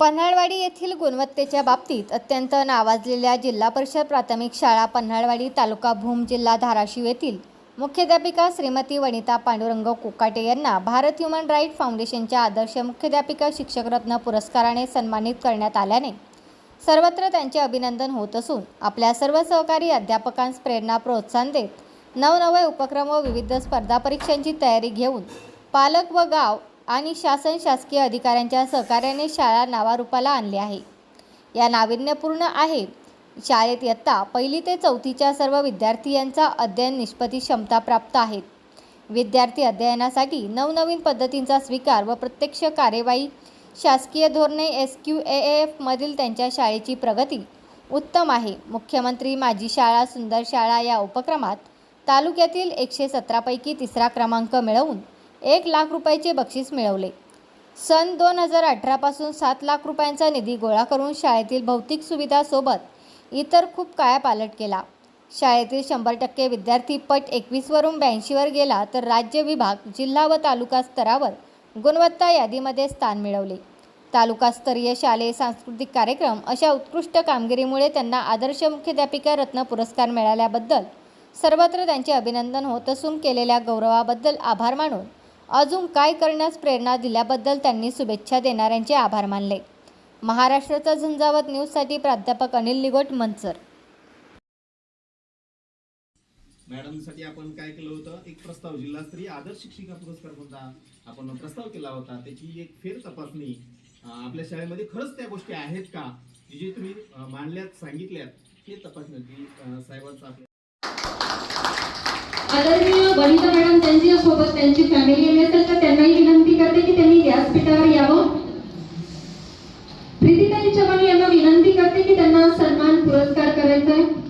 पन्हाळवाडी येथील गुणवत्तेच्या बाबतीत अत्यंत नावाजलेल्या जिल्हा परिषद प्राथमिक शाळा पन्हाळवाडी तालुका भूम जिल्हा धाराशिव येथील मुख्याध्यापिका श्रीमती वनिता पांडुरंग कोकाटे यांना भारत ह्युमन राईट फाउंडेशनच्या आदर्श मुख्याध्यापिका शिक्षकरत्न पुरस्काराने सन्मानित करण्यात आल्याने सर्वत्र त्यांचे अभिनंदन होत असून आपल्या सर्व सहकारी अध्यापकांस प्रेरणा प्रोत्साहन देत नवनवे उपक्रम व विविध स्पर्धा परीक्षांची तयारी घेऊन पालक व गाव आणि शासन शासकीय अधिकाऱ्यांच्या सहकार्याने शाळा नावारूपाला आणली आहे. या नाविन्यपूर्ण आहे. शाळेत इयत्ता पहिली ते चौथीच्या सर्व विद्यार्थी यांचा अध्ययन निष्पत्ती क्षमता प्राप्त आहेत विद्यार्थी अध्ययनासाठी नवनवीन पद्धतींचा स्वीकार व प्रत्यक्ष कार्यवाही शासकीय धोरणे एस क्यू ए एफमधील त्यांच्या शाळेची प्रगती उत्तम आहे. मुख्यमंत्री माझी शाळा सुंदर शाळा या उपक्रमात तालुक्यातील एकशे सतरापैकी तिसरा क्रमांक मिळवून एक लाख रुपयाचे बक्षीस मिळवले. सन दोन हजार अठरापासून सात लाख रुपयांचा निधी गोळा करून शाळेतील भौतिक सुविधासोबत इतर खूप कायापालट केला. शाळेतील शंभर टक्के विद्यार्थी पट एकवीसवरून ब्याऐंशीवर गेला तर राज्य विभाग जिल्हा व तालुका स्तरावर गुणवत्ता यादीमध्ये स्थान मिळवले. तालुकास्तरीय शालेय सांस्कृतिक कार्यक्रम अशा उत्कृष्ट कामगिरीमुळे त्यांना आदर्श मुख्याध्यापिका रत्न पुरस्कार मिळाल्याबद्दल सर्वत्र त्यांचे अभिनंदन होत असून केलेल्या गौरवाबद्दल आभार मानून अजून काय करण्यास प्रेरणा दिल्याबद्दल त्यांनी शुभेच्छा देणाऱ्यांचे आभार मानले. महाराष्ट्राचा झंझावत न्यूजसाठी प्राध्यापक अनिल निगोट मंचर मॅडमसाठी आपण काय केलं होतं? एक प्रस्ताव जिल्हास्तरीय आदर्श शिक्षिका पुरस्कार कोणता आपण प्रस्ताव केला होता त्याची एक फेर तपासणी आपल्या शाळेमध्ये खरंच त्या गोष्टी आहेत का? जे तुम्ही अं, मांडल्यात सांगितल्यात ते तपासणी साहेबांचा आदरणीय वनिता मॅडम त्यांच्यासोबत त्यांची फॅमिली आली असेल तर त्यांनाही विनंती करते की त्यांनी व्यासपीठावर यावं. प्रीतीताई चव्हाण यांना विनंती करते की त्यांना सन्मान पुरस्कार करायचा आहे.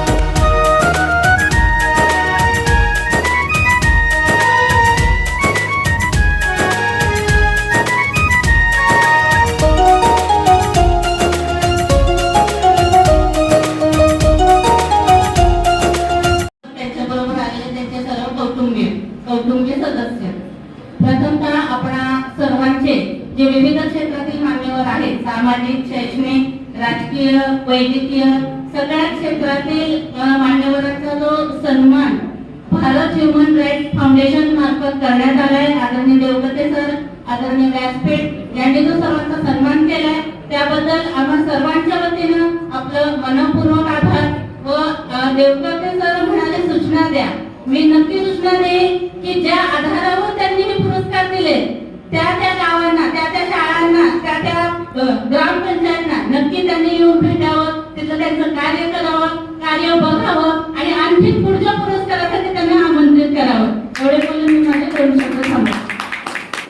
प्रथमतः आपणा सर्वांचे जे विविध क्षेत्रातील मान्यवर आहेत सामाजिक शैक्षणिक राजकीय वैद्यकीय सगळ्या क्षेत्रातील मान्यवरांचा जो सन्मान भारत ह्युमन राईट्स फाउंडेशन मार्फत करण्यात आलाय आदरणीय देवगते सर आदरणीय व्यासपीठ यांनी जो सर्वांचा सन्मान केलाय त्याबद्दल आम्हा सर्वांच्या वतीनं आपलं मनपूर्वक आभार व देवगते सर म्हणाले सूचना द्या. मी नक्की सूचना देईन की ज्या आधारावर त्यांनी दिले त्या त्या गावांना त्या त्या शाळांना त्या त्या ग्रामपंचायतना नक्की त्यांनी येऊन भेटावं. तिथं त्यांचं कार्य करावं कार्य बघावं आणि आणखी पुढच्या पुरस्कारासाठी त्यांना आमंत्रित करावं. एवढे बोलून मी माझ्या करू शकतो थांबवा